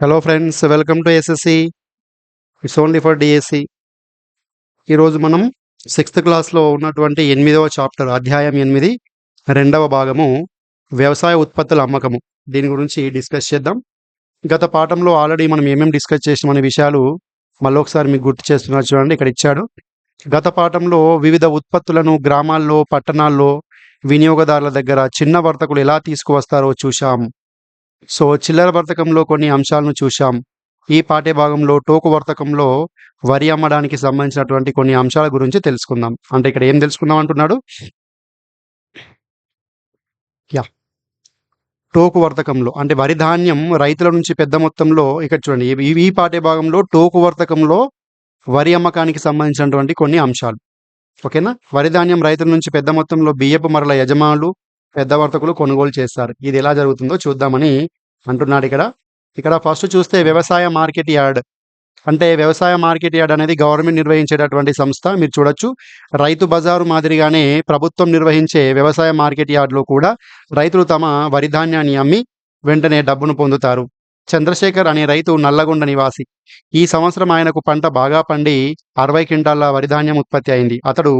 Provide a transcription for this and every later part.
Hello friends welcome to SSC it's only for DSC ఈరోజు మనం sixth క్లాస్లో ఉన్నటువంటి ఎనిమిదవ చాప్టర్ అధ్యాయం ఎనిమిది రెండవ భాగము వ్యవసాయ ఉత్పత్తుల అమ్మకము. దీని గురించి డిస్కస్ చేద్దాం. గత పాఠంలో ఆల్రెడీ మనం ఏమేమి డిస్కస్ చేసామనే విషయాలు మళ్ళీ ఒకసారి మీకు గుర్తు చేస్తున్నారు చూడండి ఇక్కడ ఇచ్చాడు. గత పాఠంలో వివిధ ఉత్పత్తులను గ్రామాల్లో పట్టణాల్లో వినియోగదారుల దగ్గర చిన్న వర్తకులు ఎలా తీసుకువస్తారో చూశాం. సో చిల్లర వర్తకంలో కొన్ని అంశాలను చూశాం. ఈ పాఠ్యభాగంలో టోకు వర్తకంలో వరి అమ్మడానికి సంబంధించినటువంటి కొన్ని అంశాల గురించి తెలుసుకుందాం. అంటే ఇక్కడ ఏం తెలుసుకుందాం అంటున్నాడు? యా. టోకు వర్తకంలో అంటే వరి ధాన్యం రైతుల నుంచి పెద్ద మొత్తంలో ఇక్కడ చూడండి ఈ- ఈ భాగంలో టోకు వర్తకంలో వరి అమ్మకానికి సంబంధించినటువంటి కొన్ని అంశాలు. ఓకేనా? వరి ధాన్యం రైతుల నుంచి పెద్ద మొత్తంలో బియ్యపు మరల యజమానులు పెద్ద వర్తకులు కొనుగోలు చేస్తారు. ఇది ఎలా జరుగుతుందో చూద్దామని అంటున్నాడు ఇక్కడ. ఇక్కడ ఫస్ట్ చూస్తే వ్యవసాయ మార్కెట్ యార్డ్. అంటే వ్యవసాయ మార్కెట్ యార్డ్ అనేది గవర్నమెంట్ నిర్వహించేటటువంటి సంస్థ. మీరు చూడొచ్చు. రైతు బజారు మాదిరిగానే ప్రభుత్వం నిర్వహించే వ్యవసాయ మార్కెట్ యార్డ్లో కూడా రైతులు తమ వరి ధాన్యాన్ని అమ్మి వెంటనే డబ్బును పొందుతారు. చంద్రశేఖర్ అనే రైతు నల్లగొండ నివాసి. ఈ సంవత్సరం ఆయనకు పంట బాగా పండి అరవై క్వింటాల వరి ధాన్యం ఉత్పత్తి అయింది. అతడు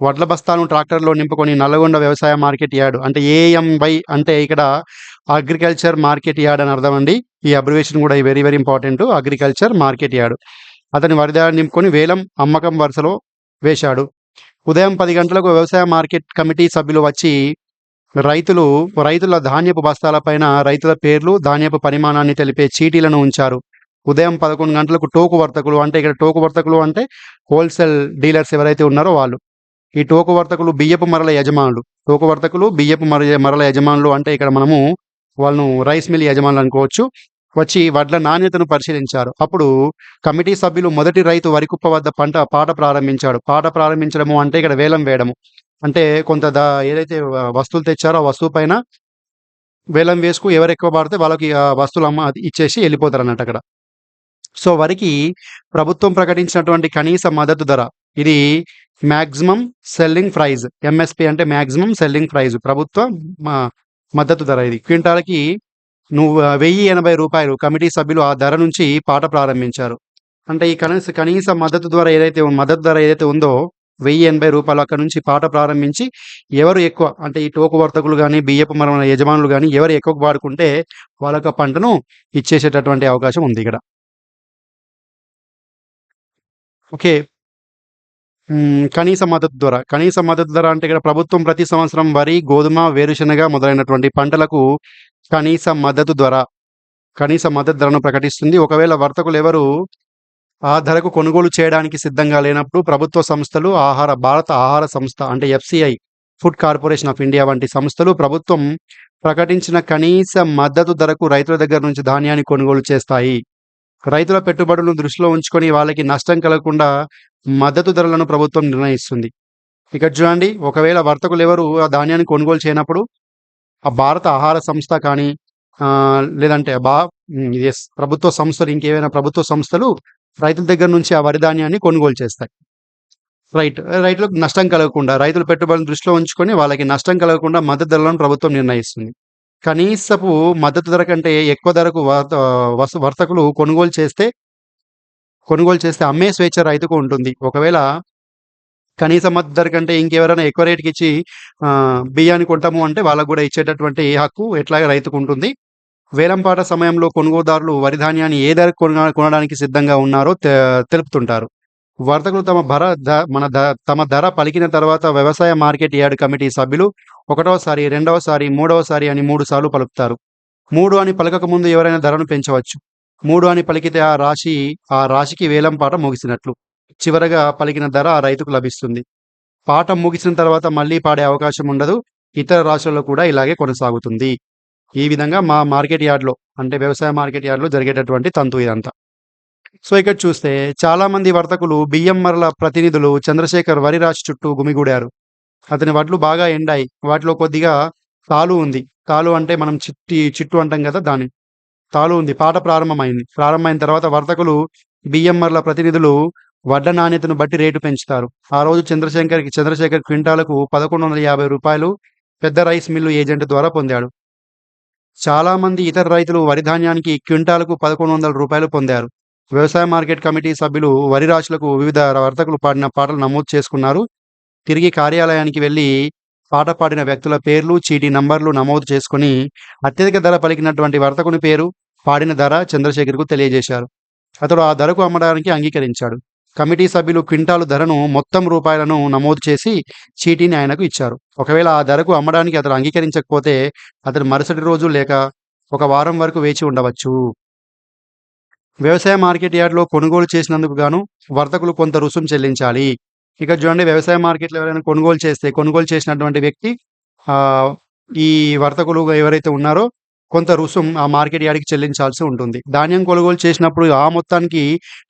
వడ్ల బస్తాలను ట్రాక్టర్లో నింపుకొని నల్లగొండ వ్యవసాయ మార్కెట్ యార్డ్ అంటే ఏఎంవై అంటే ఇక్కడ అగ్రికల్చర్ మార్కెట్ యార్డ్ అని అర్థం అండి. ఈ అబ్రివేషన్ కూడా very very important. Agriculture market yard. అతని వరి నింపుకొని వేలం అమ్మకం వరుసలో వేశాడు. ఉదయం పది గంటలకు వ్యవసాయ మార్కెట్ కమిటీ సభ్యులు వచ్చి రైతులు రైతుల ధాన్యపు బస్తాలపైన రైతుల పేర్లు ధాన్యపు పరిమాణాన్ని తెలిపే చీటీలను ఉంచారు. ఉదయం పదకొండు గంటలకు టోకు వర్తకులు అంటే ఇక్కడ టోకు వర్తకులు అంటే హోల్సేల్ డీలర్స్ ఎవరైతే ఉన్నారో వాళ్ళు. ఈ టోకు వర్తకులు బియ్యపు మరల యజమానులు. టోకు వర్తకులు బియ్యపు మర మరల యజమానులు అంటే ఇక్కడ మనము వాళ్ళను రైస్ మిల్ యజమానులు అనుకోవచ్చు వచ్చి వడ్ల నాణ్యతను పరిశీలించారు. అప్పుడు కమిటీ సభ్యులు మొదటి రైతు వరికుప్ప వద్ద పంట పాట ప్రారంభించాడు. పాట ప్రారంభించడము అంటే ఇక్కడ వేలం వేయడము. అంటే కొంత దా ఏదైతే వస్తువులు తెచ్చారో ఆ వస్తువు పైన వేలం వేసుకు ఎవరు ఎక్కువ పాడితే వాళ్ళకి ఆ వస్తువులు అమ్మ ఇచ్చేసి వెళ్ళిపోతారు అన్నట్టు అక్కడ. సో వరికి ప్రభుత్వం ప్రకటించినటువంటి కనీస మద్దతు ధర ఇది మ్యాక్సిమం సెల్లింగ్ ప్రైజ్. ఎంఎస్పి అంటే మ్యాక్సిమం సెల్లింగ్ ప్రైజ్. ప్రభుత్వ మద్దతు ధర ఇది. క్వింటాల్కి నువ్వు వెయ్యి ఎనభై రూపాయలు కమిటీ సభ్యులు ఆ ధర నుంచి పాట ప్రారంభించారు. అంటే ఈ కనీస కనీస మద్దతు ధర ఏదైతే మద్దతు ధర ఏదైతే ఉందో వెయ్యి ఎనభై రూపాయలు అక్కడ నుంచి పాట ప్రారంభించి ఎవరు ఎక్కువ అంటే ఈ టోకు వర్తకులు కానీ బియ్యపు మరణ యజమానులు కానీ ఎవరు ఎక్కువ వాడుకుంటే వాళ్ళ యొక్క పంటను ఇచ్చేసేటటువంటి అవకాశం ఉంది ఇక్కడ. ఓకే. కనీస మద్దతు ధర. కనీస మద్దతు ధర అంటే ఇక్కడ ప్రభుత్వం ప్రతి సంవత్సరం వరి గోధుమ వేరుశనగ మొదలైనటువంటి పంటలకు కనీస మద్దతు ధర. కనీస మద్దతు ధరను ప్రకటిస్తుంది. ఒకవేళ వర్తకులు ఎవరు ఆ ధరకు కొనుగోలు చేయడానికి సిద్ధంగా లేనప్పుడు ప్రభుత్వ సంస్థలు ఆహార భారత ఆహార సంస్థ అంటే FCI food corporation of India వంటి సంస్థలు ప్రభుత్వం ప్రకటించిన కనీస మద్దతు ధరకు రైతుల దగ్గర నుంచి ధాన్యాన్ని కొనుగోలు చేస్తాయి. రైతుల పెట్టుబడులను దృష్టిలో ఉంచుకొని వాళ్ళకి నష్టం కలగకుండా మద్దతు ధరలను ప్రభుత్వం నిర్ణయిస్తుంది. ఇక్కడ చూడండి ఒకవేళ వర్తకులు ఎవరు ఆ ధాన్యాన్ని కొనుగోలు చేయనప్పుడు ఆ భారత ఆహార సంస్థ కానీ లేదంటే బా ఎస్ ప్రభుత్వ సంస్థలు ఇంకేమైనా ప్రభుత్వ సంస్థలు రైతుల దగ్గర నుంచి ఆ వరి ధాన్యాన్ని కొనుగోలు చేస్తాయి. రైట్ రైతులకు నష్టం కలగకుండా రైతుల పెట్టుబడులను దృష్టిలో ఉంచుకొని వాళ్ళకి నష్టం కలగకుండా మద్దతు ధరలను ప్రభుత్వం నిర్ణయిస్తుంది. కనీసపు మద్దతు ధర కంటే ఎక్కువ ధరకు వర్త వస్తు వర్తకులు కొనుగోలు చేస్తే కొనుగోలు చేస్తే అమ్మే స్వేచ్ఛ రైతుకు ఉంటుంది. ఒకవేళ కనీస మద్దతు ధర కంటే ఇంకెవరైనా ఎక్కువ రేటుకి ఇచ్చి బియ్యాన్ని కొంటాము అంటే వాళ్ళకు కూడా ఇచ్చేటటువంటి హక్కు ఎట్లాగే రైతుకు ఉంటుంది. వేలంపాట సమయంలో కొనుగోదారులు వరి ధాన్యాన్ని ఏ ధర కొన కొనడానికి సిద్ధంగా ఉన్నారో తె- తెలుపుతుంటారు. వర్తకులు తమ ధర మన ధ- తమ ధర పలికిన తర్వాత వ్యవసాయ మార్కెట్ యార్డ్ కమిటీ సభ్యులు ఒకటోసారి రెండవసారి మూడవసారి అని మూడు సార్లు పలుకుతారు. మూడు అని పలకక ముందు ఎవరైనా ధరను పెంచవచ్చు. మూడు అని పలికితే ఆ రాశి ఆ రాశికి వేలం పాట ముగిసినట్లు. చివరగా పలికిన ధర ఆ రైతుకు లభిస్తుంది. పాట ముగిసిన తర్వాత మళ్ళీ పాడే అవకాశం ఉండదు. ఇతర రాష్ట్రాల్లో కూడా ఇలాగే కొనసాగుతుంది. ఈ విధంగా మా మార్కెట్ యార్డ్లో అంటే వ్యవసాయ మార్కెట్ యార్డ్లో జరిగేటటువంటి తంతు ఇదంతా. సో ఇక్కడ చూస్తే చాలా మంది వర్తకులు బియ్యం మరల ప్రతినిధులు చంద్రశేఖర్ వరి రాశి చుట్టూ గుమిగూడారు. అతని వడ్లు బాగా ఎండాయి. వాటిలో కొద్దిగా తాలు ఉంది. తాలు అంటే మనం చిట్టి చిట్టు అంటాం కదా దాని తాలు ఉంది. పాట ప్రారంభమైంది. ప్రారంభమైన తర్వాత వర్తకులు బిఎంఆర్ల ప్రతినిధులు వడ్ల నాణ్యతను బట్టి రేటు పెంచుతారు. ఆ రోజు చంద్రశేఖర్కి చంద్రశేఖర్ క్వింటాలకు పదకొండు వందల యాభై రూపాయలు పెద్ద రైస్ మిల్లు ఏజెంట్ ద్వారా పొందాడు. చాలామంది ఇతర రైతులు వరి ధాన్యానికి క్వింటాలకు పదకొండు వందల రూపాయలు పొందారు. వ్యవసాయ మార్కెట్ కమిటీ సభ్యులు వరి రాశులకు వివిధ వర్తకులు పాడిన పాటలు నమోదు చేసుకున్నారు. తిరిగి కార్యాలయానికి వెళ్ళి పాట పాడిన వ్యక్తుల పేర్లు చీటీ నంబర్లు నమోదు చేసుకుని అత్యధిక ధర పలికినటువంటి వర్తకుని పేరు పాడిన ధర చంద్రశేఖర్కు తెలియజేశారు. అతడు ఆ ధరకు అమ్మడానికి అంగీకరించాడు. కమిటీ సభ్యులు క్వింటాలు ధరను మొత్తం రూపాయలను నమోదు చేసి చీటీని ఆయనకు ఇచ్చారు. ఒకవేళ ఆ ధరకు అమ్మడానికి అతడు అంగీకరించకపోతే అతడు మరుసటి రోజు లేక ఒక వారం వరకు వేచి ఉండవచ్చు. వ్యవసాయ మార్కెట్ యార్డ్లో కొనుగోలు చేసినందుకు గాను వర్తకులు కొంత రుసుం చెల్లించాలి. ఇక చూడండి వ్యవసాయ మార్కెట్లో ఎవరైనా కొనుగోలు చేస్తే కొనుగోలు చేసినటువంటి వ్యక్తి ఆ, ఈ వర్తకులు ఎవరైతే ఉన్నారో కొంత రుసుం ఆ మార్కెట్ యార్డ్కి చెల్లించాల్సి ఉంటుంది. ధాన్యం కొనుగోలు చేసినప్పుడు ఆ మొత్తానికి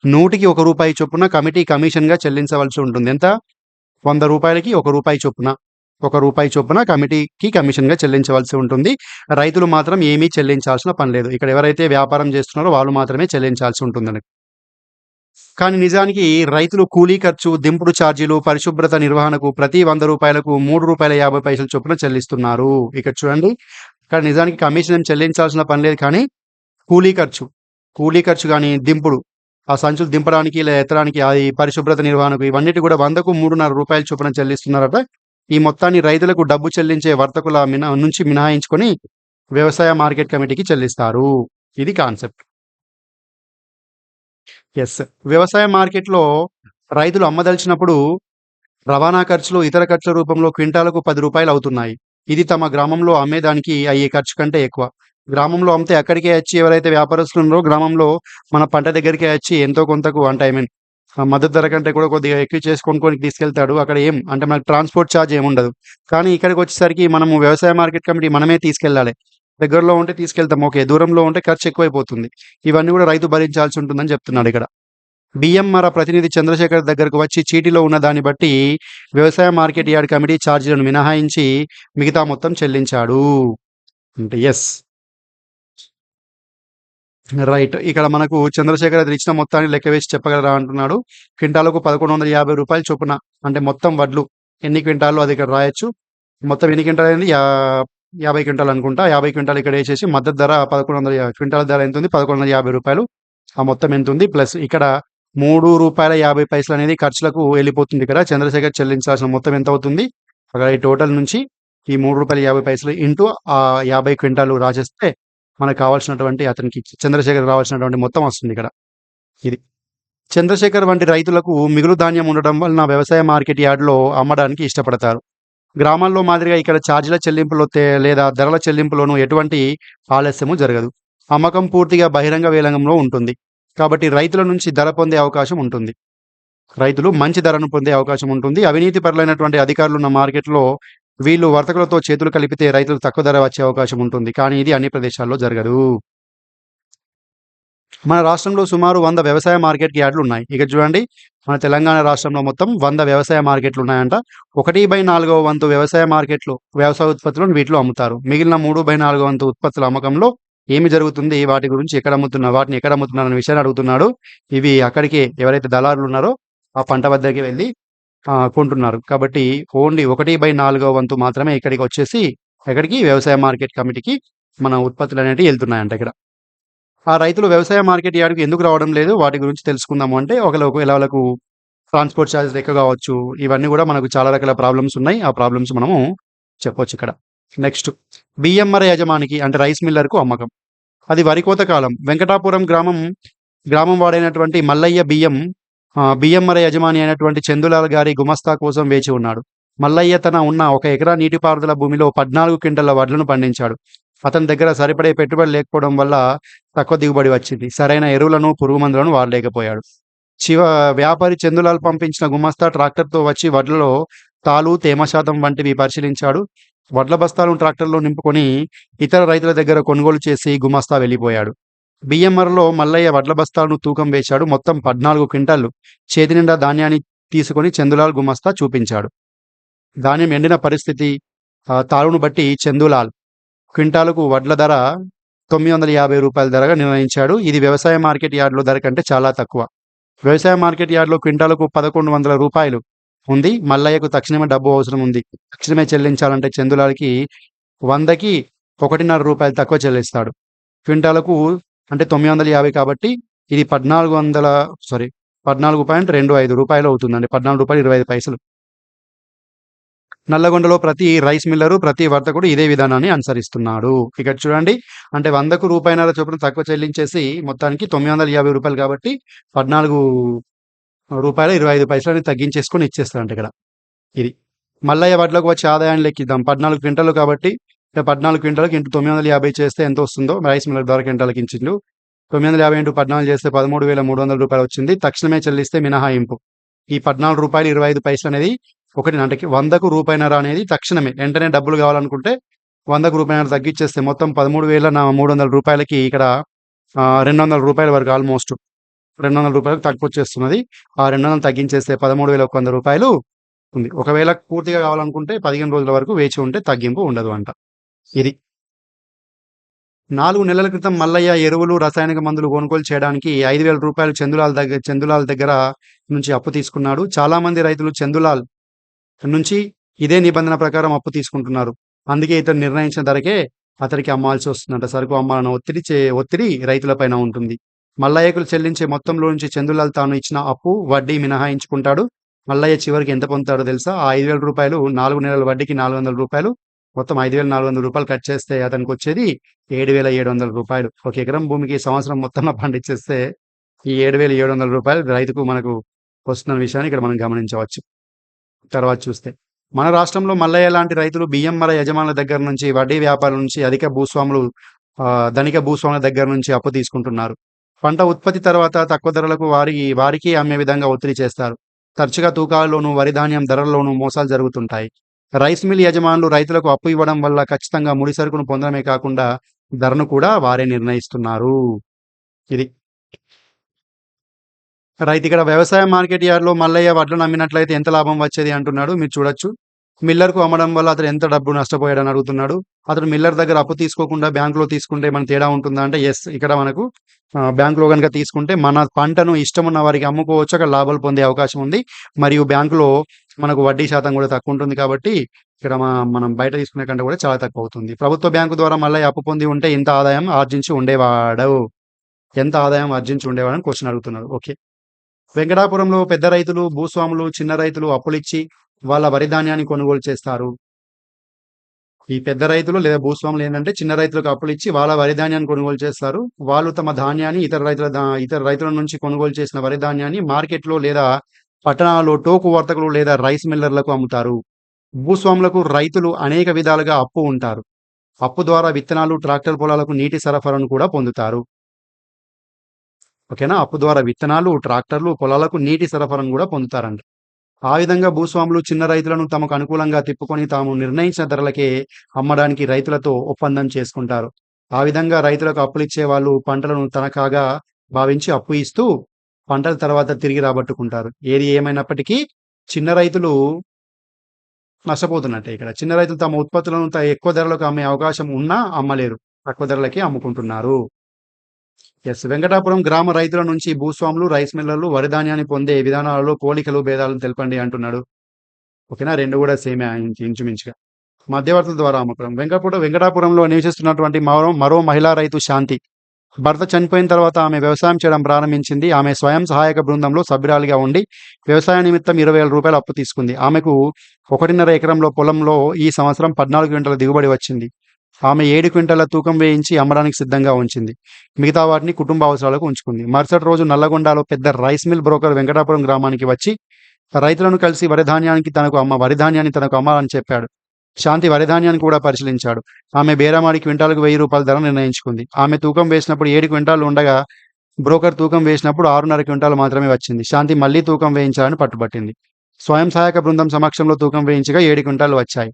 నూటికి ఒక రూపాయి చొప్పున కమిటీ కమిషన్గా చెల్లించవలసి ఉంటుంది. ఎంత? వంద రూపాయలకి ఒక రూపాయి చొప్పున. ఒక రూపాయి చొప్పున కమిటీకి కమిషన్గా చెల్లించవలసి ఉంటుంది. రైతులు మాత్రం ఏమీ చెల్లించాల్సిన పని లేదు. ఇక్కడ ఎవరైతే వ్యాపారం చేస్తున్నారో వాళ్ళు మాత్రమే చెల్లించాల్సి ఉంటుంది కానీ నిజానికి రైతులు కూలీ ఖర్చు దింపుడు ఛార్జీలు పరిశుభ్రత నిర్వహణకు ప్రతి వంద రూపాయలకు మూడు రూపాయల యాభై పైసలు చొప్పున చెల్లిస్తున్నారు. ఇక్కడ చూడండి. ఇక్కడ నిజానికి కమిషన్ ఏం చెల్లించాల్సిన పని లేదు కానీ కూలీ ఖర్చు కూలీ ఖర్చు కానీ దింపుడు ఆ సంచులు దింపడానికి లేదా ఎత్తడానికి అది పరిశుభ్రత నిర్వహణకు ఇవన్నిటి కూడా వందకు మూడున్నర రూపాయల చొప్పున చెల్లిస్తున్నారట. ఈ మొత్తాన్ని రైతులకు డబ్బు చెల్లించే వర్తకుల మినా నుంచి మినహాయించుకొని వ్యవసాయ మార్కెట్ కమిటీకి చెల్లిస్తారు. ఇది కాన్సెప్ట్. ఎస్ వ్యవసాయ మార్కెట్లో రైతులు అమ్మదలిచినప్పుడు రవాణా ఖర్చులు ఇతర ఖర్చుల రూపంలో క్వింటాలకు పది రూపాయలు అవుతున్నాయి. ఇది తమ గ్రామంలో అమ్మేదానికి అయ్యే ఖర్చు కంటే ఎక్కువ. గ్రామంలో అమ్మితే అక్కడికే వచ్చి ఎవరైతే వ్యాపారస్తులు ఉన్నారో గ్రామంలో మన పంట దగ్గరికే వచ్చి ఎంతో కొంతకు అంటే ఐ మీన్ మద్దతు ధర కంటే కూడా కొద్దిగా ఎక్కువ చేసి కొనుక్కొని తీసుకెళ్తాడు. అక్కడ ఏం అంటే మనకు ట్రాన్స్పోర్ట్ ఛార్జ్ ఏముండదు. ఉండదు కానీ ఇక్కడికి వచ్చేసరికి మనము వ్యవసాయ మార్కెట్ కమిటీ మనమే తీసుకెళ్ళాలి. దగ్గరలో ఉంటే తీసుకెళ్తాం. ఓకే దూరంలో ఉంటే ఖర్చు ఎక్కువైపోతుంది. ఇవన్నీ కూడా రైతు భరించాల్సి ఉంటుందని చెప్తున్నాడు ఇక్కడ. బియ్యం మర ప్రతినిధి చంద్రశేఖర్ దగ్గరకు వచ్చి చీటీలో ఉన్న దాన్ని బట్టి వ్యవసాయ మార్కెట్ యార్డ్ కమిటీ ఛార్జీలను మినహాయించి మిగతా మొత్తం చెల్లించాడు. అంటే ఎస్ రైట్. ఇక్కడ మనకు చంద్రశేఖర్ అది ఇచ్చిన మొత్తాన్ని లెక్క వేసి చెప్పగలరా అంటున్నాడు. క్వింటాలకు పదకొండు వందల యాభై రూపాయలు చొప్పున అంటే మొత్తం వడ్లు. ఎన్ని క్వింటాలు అది ఇక్కడ రాయొచ్చు? మొత్తం ఎన్ని క్వింటాలు అయింది యాభై క్వింటాల్ అనుకుంటా. యాభై క్వింటాల్ ఇక్కడ వేసేసి మద్దతు ధర పదకొండు వందల క్వింటాల ధర ఎంత ఉంది పదకొండు వందల యాభై రూపాయలు. ఆ మొత్తం ఎంత ఉంది ప్లస్ ఇక్కడ మూడు రూపాయల యాభై పైసలు అనేది ఖర్చులకు వెళ్ళిపోతుంది ఇక్కడ చంద్రశేఖర్ చెల్లించాల్సిన మొత్తం ఎంత అవుతుంది? అక్కడ ఈ టోటల్ నుంచి ఈ మూడు రూపాయల యాభై పైసలు ఇంటూ ఆ యాభై క్వింటాలు రాసేస్తే మనకు కావాల్సినటువంటి అతనికి చంద్రశేఖర్ రావాల్సినటువంటి మొత్తం వస్తుంది ఇక్కడ. ఇది. చంద్రశేఖర్ వంటి రైతులకు మిగులు ధాన్యం ఉండడం వలన వ్యవసాయ మార్కెట్ యార్డ్లో అమ్మడానికి ఇష్టపడతారు. గ్రామాల్లో మాదిరిగా ఇక్కడ ఛార్జీల చెల్లింపులో లేదా ధరల చెల్లింపులోనూ ఎటువంటి ఆలస్యము జరగదు. అమ్మకం పూర్తిగా బహిరంగ వేలంగంలో ఉంటుంది. కాబట్టి రైతుల నుంచి ధర పొందే అవకాశం ఉంటుంది. రైతులు మంచి ధరను పొందే అవకాశం ఉంటుంది. అవినీతి పరులైనటువంటి అధికారులు ఉన్న మార్కెట్లో వీళ్ళు వర్తకులతో చేతులు కలిపితే రైతులకు తక్కువ ధర వచ్చే అవకాశం ఉంటుంది. కానీ ఇది అన్ని ప్రదేశాల్లో జరగదు. మన రాష్ట్రంలో సుమారు వంద వ్యవసాయ మార్కెట్ యార్డులు ఉన్నాయి. ఇక చూడండి మన తెలంగాణ రాష్ట్రంలో మొత్తం వంద వ్యవసాయ మార్కెట్లు ఉన్నాయంట. ఒకటి బై నాలుగవ వంతు వ్యవసాయ మార్కెట్లు వ్యవసాయ ఉత్పత్తులను వీటిలో అమ్ముతారు. మిగిలిన మూడు బై నాలుగవ వంతు ఉత్పత్తుల అమ్మకంలో ఏమి జరుగుతుంది? వాటి గురించి ఎక్కడ అమ్ముతున్నారు వాటిని ఎక్కడ అమ్ముతున్నారు అనే విషయాన్ని అడుగుతున్నాడు. ఇవి అక్కడికి ఎవరైతే దళారులు ఉన్నారో ఆ పంట వద్దకి వెళ్ళి ఆ, కొంటున్నారు. కాబట్టి ఓన్లీ ఒకటి బై నాలుగవ వంతు మాత్రమే ఇక్కడికి వచ్చేసి ఎక్కడికి? వ్యవసాయ మార్కెట్ కమిటీకి మన ఉత్పత్తులు అనేవి వెళ్తున్నాయంట ఇక్కడ. ఆ రైతులు వ్యవసాయ మార్కెట్ యార్డ్కి ఎందుకు రావడం లేదు? వాటి గురించి తెలుసుకుందాము. అంటే ఒకవేళ ఒకవేళ వాళ్ళకు ట్రాన్స్పోర్ట్ ఛార్జెస్ ఎక్కువ కావచ్చు ఇవన్నీ కూడా మనకు చాలా రకాల ప్రాబ్లమ్స్ ఉన్నాయి. ఆ ప్రాబ్లమ్స్ మనము చెప్పొచ్చు ఇక్కడ. నెక్స్ట్ బిఎంఆర్ యజమానికి అంటే రైస్ మిల్లర్కు అమ్మకం. అది వరి కోత కాలం. వెంకటాపురం గ్రామం గ్రామం వాడైనటువంటి మల్లయ్య బియ్యం ఆ, యజమాని అయినటువంటి చందులాల్ గారి గుమస్తా కోసం వేచి ఉన్నాడు. మల్లయ్య తన ఉన్న ఒక ఎకరా నీటిపారుదల భూమిలో పద్నాలుగు క్వింటల వడ్లను పండించాడు. అతని దగ్గర సరిపడే పెట్టుబడి లేకపోవడం వల్ల తక్కువ దిగుబడి వచ్చింది. సరైన ఎరువులను పురుగు మందులను వాడలేకపోయాడు. శివ వ్యాపారి చందులాల్ పంపించిన గుమస్తా ట్రాక్టర్తో వచ్చి వడ్లలో తాలు తేమ శాతం వంటివి పరిశీలించాడు. వడ్ల బస్తాలను ట్రాక్టర్లో నింపుకొని ఇతర రైతుల దగ్గర కొనుగోలు చేసి గుమస్తా వెళ్ళిపోయాడు. బియ్యంమరలో మల్లయ్య వడ్ల బస్తాలను తూకం వేశాడు. మొత్తం పద్నాలుగు క్వింటాలు చేతి నిండా ధాన్యాన్ని తీసుకొని చందులాల్ గుమస్తా చూపించాడు. ధాన్యం ఎండిన పరిస్థితి తాలును బట్టి చందులాల్ క్వింటాలకు వడ్ల ధర తొమ్మిది వందల యాభై రూపాయల ధరగా నిర్ణయించాడు. ఇది వ్యవసాయ మార్కెట్ యార్డ్లో ధర కంటే చాలా తక్కువ. వ్యవసాయ మార్కెట్ యార్డ్లో క్వింటాలకు పదకొండు వందల రూపాయలు ఉంది. మల్లయ్యకు తక్షణమే డబ్బు అవసరం ఉంది. తక్షణమే చెల్లించాలంటే చందులాలకి వందకి ఒకటిన్నర రూపాయలు తక్కువ చెల్లిస్తాడు. క్వింటాలకు అంటే తొమ్మిది వందల యాభై కాబట్టి ఇది పద్నాలుగు వందల సారీ పద్నాలుగు పాయింట్ రెండు ఐదు రూపాయలు అవుతుందండి. పద్నాలుగు రూపాయలు ఇరవై ఐదు పైసలు. నల్లగొండలో ప్రతి రైస్ మిల్లరు ప్రతి వర్తకుడు ఇదే విధానాన్ని అనుసరిస్తున్నాడు. ఇక్కడ చూడండి అంటే వందకు రూపాయల చొప్పున తక్కువ చెల్లించేసి మొత్తానికి తొమ్మిది వందల యాభై రూపాయలు కాబట్టి పద్నాలుగు రూపాయలు ఇరవై ఐదు పైసలని తగ్గించేసుకొని ఇచ్చేస్తారంట ఇక్కడ. ఇది మల్లయ్య వడ్లకు వచ్చే ఆదాయాన్ని లెక్కిద్దాం. పద్నాలుగు క్వింటాలు కాబట్టి ఇక పద్నాలుగు క్వింటాలకు ఇంటూ తొమ్మిది వందల యాభై చేస్తే ఎంత వస్తుందో రైస్ మిల్లర్ ద్వారా క్వింటాలకి ఇచ్చిండు తొమ్మిది వందల యాభై ఇంటూ పద్నాలుగు చేస్తే పదమూడు వేల మూడు వందల రూపాయలు వచ్చింది. తక్షణమే చెల్లిస్తే మినహాయింపు. ఈ పద్నాలుగు రూపాయలు ఇరవై ఐదు పైసలు అనేది ఒకటి అంటే వందకు రూపాయినర అనేది తక్షణమే. వెంటనే డబ్బులు కావాలనుకుంటే వందకు రూపాయినర తగ్గించేస్తే మొత్తం పదమూడు వేల నా మూడు వందల రూపాయలకి ఇక్కడ రెండు వందల రూపాయల వరకు ఆల్మోస్ట్ రెండు వందల రూపాయలకు తక్కువ వచ్చేస్తున్నది ఆ రెండు వందలు తగ్గించేస్తే పదమూడు వేల ఒక వంద రూపాయలు ఉంది. ఒకవేళ పూర్తిగా కావాలనుకుంటే పదిహేను రోజుల వరకు వేచి ఉంటే తగ్గింపు ఉండదు అంట. ఇది. నాలుగు నెలల క్రితం మల్లయ్య ఎరువులు రసాయనిక మందులు కొనుగోలు చేయడానికి ఐదు వేల రూపాయలు చందులాల్ దగ్గర చందులాల్ దగ్గర నుంచి అప్పు తీసుకున్నాడు. చాలామంది రైతులు చందులాల్ నుంచి ఇదే నిబంధన ప్రకారం అప్పు తీసుకుంటున్నారు. అందుకే ఇతను నిర్ణయించిన ధరకే అతనికి అమ్మాల్సి వస్తుందంట. సరుకు అమ్మాలన్న ఒత్తిడి చే ఒత్తిడి రైతులపైన ఉంటుంది. మల్లయ్యకులు చెల్లించే మొత్తంలో నుంచి చందులాల్ తాను ఇచ్చిన అప్పు వడ్డీ మినహాయించుకుంటాడు. మల్లయ్య చివరికి ఎంత పొందుతాడో తెలుసా? ఆ ఐదు వేల రూపాయలు నాలుగు నెలల వడ్డీకి నాలుగు వందల రూపాయలు. మొత్తం ఐదు వేల నాలుగు వందల రూపాయలు కట్ చేస్తే అతనికి వచ్చేది ఏడు వేల ఏడు వందల రూపాయలు. ఒక ఎకరం భూమికి సంవత్సరం మొత్తంలో పండించేస్తే ఈ ఏడు వేల ఏడు వందల రూపాయలు రైతుకు మనకు వస్తున్న విషయాన్ని ఇక్కడ మనం గమనించవచ్చు. తర్వాత చూస్తే. మన రాష్ట్రంలో మల్లయ్య లాంటి రైతులు బియ్యం మర యజమానుల దగ్గర నుంచి వడ్డీ వ్యాపారుల నుంచి అధిక భూస్వాములు ధనిక భూస్వాముల దగ్గర నుంచి అప్పు తీసుకుంటున్నారు. పంట ఉత్పత్తి తర్వాత తక్కువ ధరలకు వారి వారికి అమ్మే విధంగా ఒత్తిడి చేస్తారు. తరచుగా తూకాల్లోనూ వరి ధాన్యం ధరల్లోనూ మోసాలు జరుగుతుంటాయి. రైస్ మిల్ యజమానులు రైతులకు అప్పు ఇవ్వడం వల్ల ఖచ్చితంగా ముడి సరుకును పొందడమే కాకుండా ధరను కూడా వారే నిర్ణయిస్తున్నారు. ఇది. రైతు ఇక్కడ వ్యవసాయ మార్కెట్ యార్డ్లో మల్లయ్య వడ్లను అమ్మినట్లయితే ఎంత లాభం వచ్చేది అంటున్నాడు మీరు చూడొచ్చు. మిల్లర్కు అమ్మడం వల్ల అతను ఎంత డబ్బు నష్టపోయాడని అడుగుతున్నాడు. అతను మిల్లర్ దగ్గర అప్పు తీసుకోకుండా బ్యాంకులో తీసుకుంటే మన తేడా ఉంటుందా అంటే ఎస్ ఇక్కడ మనకు బ్యాంకులో కనుక తీసుకుంటే మన పంటను ఇష్టం ఉన్న వారికి అమ్ముకోవచ్చు అక్కడ లాభాలు పొందే అవకాశం ఉంది. మరియు బ్యాంకులో మనకు వడ్డీ శాతం కూడా తక్కువ ఉంటుంది కాబట్టి ఇక్కడ మనం బయట తీసుకునే కంటే కూడా చాలా తక్కువ అవుతుంది. ప్రభుత్వ బ్యాంకు ద్వారా మళ్ళీ అప్పు పొంది ఉంటే ఇంత ఆదాయం ఆర్జించి ఉండేవాడు ఎంత ఆదాయం ఆర్జించి ఉండేవాడని క్వశ్చన్ అడుగుతున్నాడు. ఓకే వెంకటాపురంలో పెద్ద రైతులు భూస్వాములు చిన్న రైతులు అప్పులిచ్చి వాళ్ళ వరి ధాన్యాన్ని కొనుగోలు చేస్తారు. ఈ పెద్ద రైతులు లేదా భూస్వాములు ఏంటంటే చిన్న రైతులకు అప్పులు ఇచ్చి వాళ్ళ వరి ధాన్యాన్ని కొనుగోలు చేస్తారు. వాళ్ళు తమ ధాన్యాన్ని ఇతర రైతుల ఇతర రైతుల నుంచి కొనుగోలు చేసిన వరి ధాన్యాన్ని మార్కెట్లో లేదా పట్టణాల్లో టోకు వర్తకులు లేదా రైస్ మిల్లర్లకు అమ్ముతారు. భూస్వాములకు రైతులు అనేక విధాలుగా అప్పు ఉంటారు. అప్పు ద్వారా విత్తనాలు ట్రాక్టర్ పొలాలకు నీటి సరఫరాను కూడా పొందుతారు. ఓకేనా? అప్పు ద్వారా విత్తనాలు ట్రాక్టర్లు పొలాలకు నీటి సరఫరాను కూడా పొందుతారంట. ఆ విధంగా భూస్వాములు చిన్న రైతులను తమకు అనుకూలంగా తిప్పుకొని తాము నిర్ణయించిన ధరలకే అమ్మడానికి రైతులతో ఒప్పందం చేసుకుంటారు. ఆ విధంగా రైతులకు అప్పులు ఇచ్చే వాళ్ళు పంటలను తనఖాగా భావించి అప్పు ఇస్తూ పంటల తర్వాత తిరిగి రాబట్టుకుంటారు. ఏది ఏమైనప్పటికీ చిన్న రైతులు నష్టపోతున్నట్టే ఇక్కడ. చిన్న రైతులు తమ ఉత్పత్తులను ఎక్కువ ధరలకు అమ్మే అవకాశం ఉన్నా అమ్మలేరు. తక్కువ ధరలకే అమ్ముకుంటున్నారు. ఎస్ వెంకటాపురం గ్రామ రైతుల నుంచి భూస్వాములు రైస్ మిల్లర్లు వరి ధాన్యాన్ని పొందే విధానాలలో పోలికలు భేదాలను తెలపండి అంటున్నాడు. ఓకేనా? రెండు కూడా సేమే ఇంచుమించుగా. మధ్యవర్తుల ద్వారా అమ్మకం వెంకటపురం వెంకటాపురంలో నివసిస్తున్నటువంటి మరో మరో మహిళా రైతు శాంతి. భర్త చనిపోయిన తర్వాత ఆమె వ్యవసాయం చేయడం ప్రారంభించింది. ఆమె స్వయం సహాయక బృందంలో సభ్యురాలిగా ఉండి వ్యవసాయ నిమిత్తం ఇరవై వేల రూపాయలు అప్పు తీసుకుంది. ఆమెకు ఒకటిన్నర ఎకరంలో పొలంలో ఈ సంవత్సరం పద్నాలుగు క్వింటల దిగుబడి వచ్చింది. ఆమె ఏడు క్వింటల తూకం వేయించి అమ్మడానికి సిద్ధంగా ఉంచింది. మిగతా వాటిని కుటుంబ అవసరాలకు ఉంచుకుంది. మరుసటి రోజు నల్లగొండలో పెద్ద రైస్ మిల్ బ్రోకర్ వెంకటాపురం గ్రామానికి వచ్చి రైతులను కలిసి వరిధాన్యానికి తనకు అమ్మ వరిధాన్యాన్ని తనకు అమ్మాలని చెప్పాడు. శాంతి వరిధాన్యాన్ని కూడా పరిశీలించాడు. ఆమె బేరామాడి క్వింటాలకు వెయ్యి రూపాయల ధర నిర్ణయించుకుంది. ఆమె తూకం వేసినప్పుడు ఏడు క్వింటాలు ఉండగా బ్రోకర్ తూకం వేసినప్పుడు ఆరున్నర క్వింటాలు మాత్రమే వచ్చింది. శాంతి మళ్ళీ తూకం వేయించాలని పట్టుబట్టింది. స్వయం సహాయక బృందం సమక్షంలో తూకం వేయించగా ఏడు క్వింటాలు వచ్చాయి.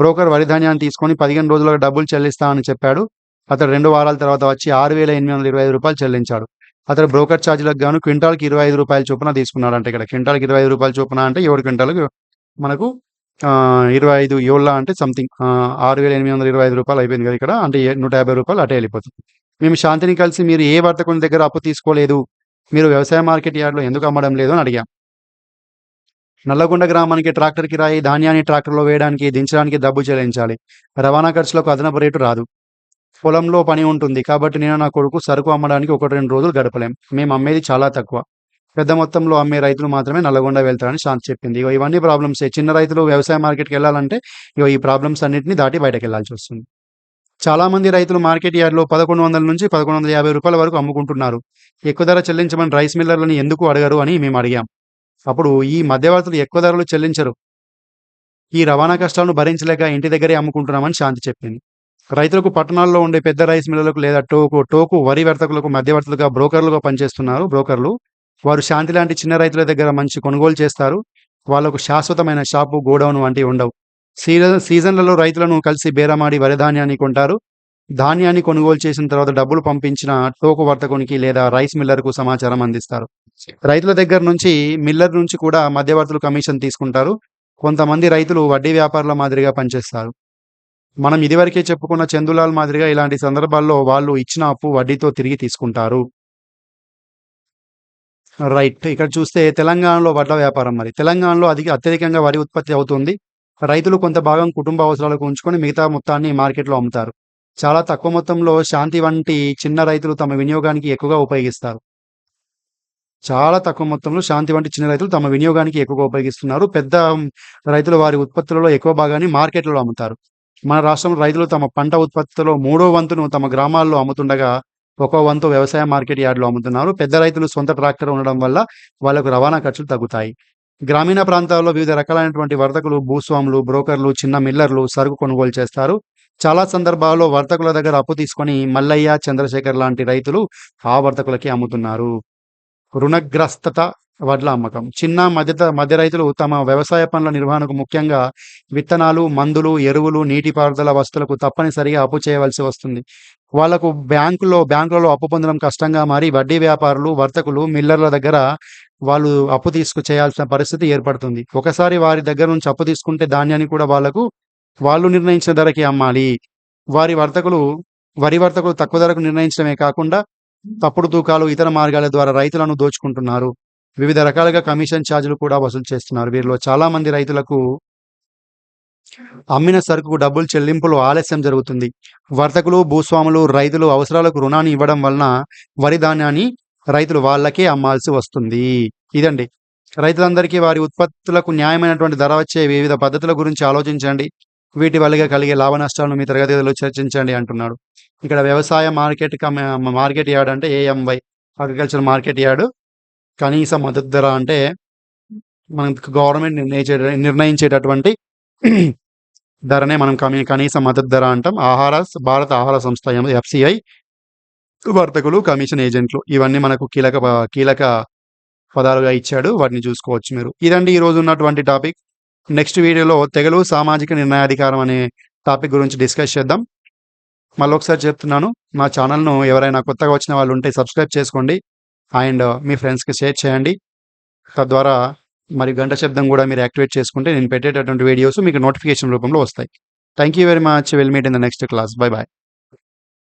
బ్రోకర్ వరి ధాన్యాన్ని తీసుకొని పదిహేను రోజులకు డబ్బులు చెల్లిస్తామని చెప్పాడు. అతడు రెండు వారాల తర్వాత వచ్చి ఆరు వేల ఎనిమిది వందల ఇరవై ఐదు రూపాయలు చెల్లించాడు. అతడు బ్రోకర్ ఛార్జీలకు గాను క్వింటాల్కి ఇరవై ఐదు రూపాయల చొప్పున తీసుకున్నాడు అంటే ఇక్కడ. క్వింటాల్కి ఇరవై ఐదు రూపాయల చొప్పున అంటే ఏడు క్వింటాలకు మనకు ఇరవై ఐదు ఏళ్ళ అంటే సంథింగ్ ఆరు వేల ఎనిమిది వందల ఇరవై ఐదు రూపాయలు అయిపోయింది కదా ఇక్కడ. అంటే నూట యాభై రూపాయలు అటే వెళ్ళిపోతుంది. మేము శాంతిని కలిసి మీరు ఏ వర్తకుని దగ్గర అప్పు తీసుకోలేదు. మీరు వ్యవసాయ మార్కెట్ యార్డ్లో ఎందుకు అమ్మడం లేదు అని అడిగాం. నల్లగొండ గ్రామానికి ట్రాక్టర్ కిరాయి ధాన్యాన్ని ట్రాక్టర్లో వేయడానికి దించడానికి డబ్బు చెల్లించాలి. రవాణా ఖర్చులకు అదనపు రేటు రాదు. పొలంలో పని ఉంటుంది కాబట్టి నేను నా కొడుకు సరుకు అమ్మడానికి ఒకటి రెండు రోజులు గడపలేం. మేము అమ్మేది చాలా తక్కువ. పెద్ద మొత్తంలో అమ్మే రైతులు మాత్రమే నల్లగొండ వెళ్తారని శాంతి చెప్పింది. ఇగో ఇవన్నీ ప్రాబ్లమ్స్ చిన్న రైతులు వ్యవసాయ మార్కెట్కి వెళ్ళాలంటే ఇగో ఈ ప్రాబ్లమ్స్ అన్నింటినీ దాటి బయటకు వెళ్ళాల్సి వస్తుంది. చాలా మంది రైతులు మార్కెట్ యార్డ్లో పదకొండు వందల నుంచి పదకొండు వందల యాభై రూపాయల వరకు అమ్ముకుంటున్నారు. ఎక్కువ ధర చెల్లించమని రైస్ మిల్లర్లని ఎందుకు అడగరు అని మేము అడిగాం. అప్పుడు ఈ మధ్యవర్తులు ఎక్కువ ధరలు చెల్లించరు. ఈ రవాణా కష్టాలను భరించలేక ఇంటి దగ్గరే అమ్ముకుంటున్నామని శాంతి చెప్పింది. రైతులకు పట్టణాల్లో ఉండే పెద్ద రైస్ మిల్లలకు లేదా టోకు టోకు వరి వర్తకులకు మధ్యవర్తులుగా బ్రోకర్లుగా పనిచేస్తున్నారు బ్రోకర్లు. వారు శాంతి లాంటి చిన్న రైతుల దగ్గర మంచి కొనుగోలు చేస్తారు. వాళ్ళకు శాశ్వతమైన షాపు గోడౌన్ వంటివి ఉండవు. సీజన్ సీజన్లలో రైతులను కలిసి బేరమాడి వరి ధాన్యాన్ని కొంటారు. ధాన్యాన్ని కొనుగోలు చేసిన తర్వాత డబ్బులు పంపించిన టోకు వర్తకునికి లేదా రైస్ మిల్లర్కు సమాచారం అందిస్తారు. రైతుల దగ్గర నుంచి మిల్లర్ నుంచి కూడా మధ్యవర్తులు కమిషన్ తీసుకుంటారు. కొంతమంది రైతులు వడ్డీ వ్యాపారుల మాదిరిగా పనిచేస్తారు. మనం ఇదివరకే చెప్పుకున్న చందులాల్ మాదిరిగా ఇలాంటి సందర్భాల్లో వాళ్ళు ఇచ్చిన అప్పు వడ్డీతో తిరిగి తీసుకుంటారు. రైట్. ఇక్కడ చూస్తే తెలంగాణలో వడ్ల వ్యాపారం మరి. తెలంగాణలో అధిక అత్యధికంగా వరి ఉత్పత్తి అవుతుంది. రైతులు కొంత భాగం కుటుంబ అవసరాలకు ఉంచుకొని మిగతా మొత్తాన్ని మార్కెట్లో అమ్ముతారు. చాలా తక్కువ మొత్తంలో శాంతి వంటి చిన్న రైతులు తమ వినియోగానికి ఎక్కువగా ఉపయోగిస్తారు. చాలా తక్కువ మొత్తంలో శాంతి వంటి చిన్న రైతులు తమ వినియోగానికి ఎక్కువగా ఉపయోగిస్తున్నారు. పెద్ద రైతులు వారి ఉత్పత్తులలో ఎక్కువ భాగాన్ని మార్కెట్లలో అమ్ముతారు. మన రాష్ట్రంలో రైతులు తమ పంట ఉత్పత్తిలో మూడో వంతును తమ గ్రామాల్లో అమ్ముతుండగా ఒక్కో వంతు వ్యవసాయ మార్కెట్ యార్డ్లో అమ్ముతున్నారు. పెద్ద రైతులు సొంత ట్రాక్టర్ ఉండడం వల్ల వాళ్ళకు రవాణా ఖర్చులు తగ్గుతాయి. గ్రామీణ ప్రాంతాల్లో వివిధ రకాలైనటువంటి వర్తకులు భూస్వాములు బ్రోకర్లు చిన్న మిల్లర్లు సరుకు కొనుగోలు చేస్తారు. చాలా సందర్భాల్లో వర్తకుల దగ్గర అప్పు తీసుకొని మల్లయ్య చంద్రశేఖర్ లాంటి రైతులు ఆ వర్తకులకి అమ్ముతున్నారు. రుణగ్రస్తత వడ్ల అమ్మకం. చిన్న మధ్య మధ్య రైతులు తమ వ్యవసాయ పనుల నిర్వహణకు ముఖ్యంగా విత్తనాలు మందులు ఎరువులు నీటిపారుదల వస్తువులకు తప్పనిసరిగా అప్పు చేయవలసి వస్తుంది. వాళ్ళకు బ్యాంకులో బ్యాంకులలో అప్పు పొందడం కష్టంగా మారి వడ్డీ వ్యాపారులు వర్తకులు మిల్లర్ల దగ్గర వాళ్ళు అప్పు తీసుకు చేయాల్సిన పరిస్థితి ఏర్పడుతుంది. ఒకసారి వారి దగ్గర నుంచి అప్పు తీసుకుంటే ధాన్యాన్ని కూడా వాళ్ళకు వాళ్ళు నిర్ణయించిన ధరకి అమ్మాలి. వారి వర్తకులు వరి వర్తకులు తక్కువ ధరకు నిర్ణయించడమే కాకుండా తప్పుడు తూకాలు ఇతర మార్గాల ద్వారా రైతులను దోచుకుంటున్నారు. వివిధ రకాలుగా కమిషన్ ఛార్జీలు కూడా వసూలు చేస్తున్నారు. వీరిలో చాలా మంది రైతులకు అమ్మిన సరుకు డబ్బులు చెల్లింపులు ఆలస్యం జరుగుతుంది. వర్తకులు భూస్వాములు రైతులు అవసరాలకు రుణాన్ని ఇవ్వడం వలన వరి ధాన్యాన్ని రైతులు వాళ్ళకే అమ్మాల్సి వస్తుంది. ఇదండి. రైతులందరికీ వారి ఉత్పత్తులకు న్యాయమైనటువంటి ధర వచ్చే వివిధ పద్ధతుల గురించి ఆలోచించండి. వీటి వల్ల కలిగే లాభ నష్టాలను మీ తరగతి చర్చించండి అంటున్నాడు. ఇక్కడ వ్యవసాయ మార్కెట్ మార్కెట్ యార్డ్ అంటే ఏఎంవై అగ్రికల్చర్ మార్కెట్ యార్డ్ కనీస మద్దతు ధర అంటే మనకు గవర్నమెంట్ నిర్ణయించే నిర్ణయించేటటువంటి ధరనే మనం కమి- కనీస మద్దతు ధర అంటాం. ఆహార భారత ఆహార సంస్థ ఎఫ్సిఐ. వర్తకులు కమిషన్ ఏజెంట్లు ఇవన్నీ మనకు కీలక కీలక పదాలుగా ఇచ్చాడు. వాటిని చూసుకోవచ్చు మీరు. ఇదండి ఈ రోజు ఉన్నటువంటి టాపిక్. నెక్స్ట్ వీడియోలో తెగలు సామాజిక నిర్ణయాధికారం అనే టాపిక్ గురించి డిస్కస్ చేద్దాం. మళ్ళీ ఒకసారి చెప్తున్నాను మా ఛానల్ను ఎవరైనా కొత్తగా వచ్చిన వాళ్ళు ఉంటే సబ్స్క్రైబ్ చేసుకోండి. అండ్ మీ ఫ్రెండ్స్కి షేర్ చేయండి. తద్వారా మరి గంట శబ్దం కూడా మీరు యాక్టివేట్ చేసుకుంటే నేను పెట్టేటటువంటి వీడియోస్ మీకు నోటిఫికేషన్ రూపంలో వస్తాయి. Thank you very much will meet in the next class bye bye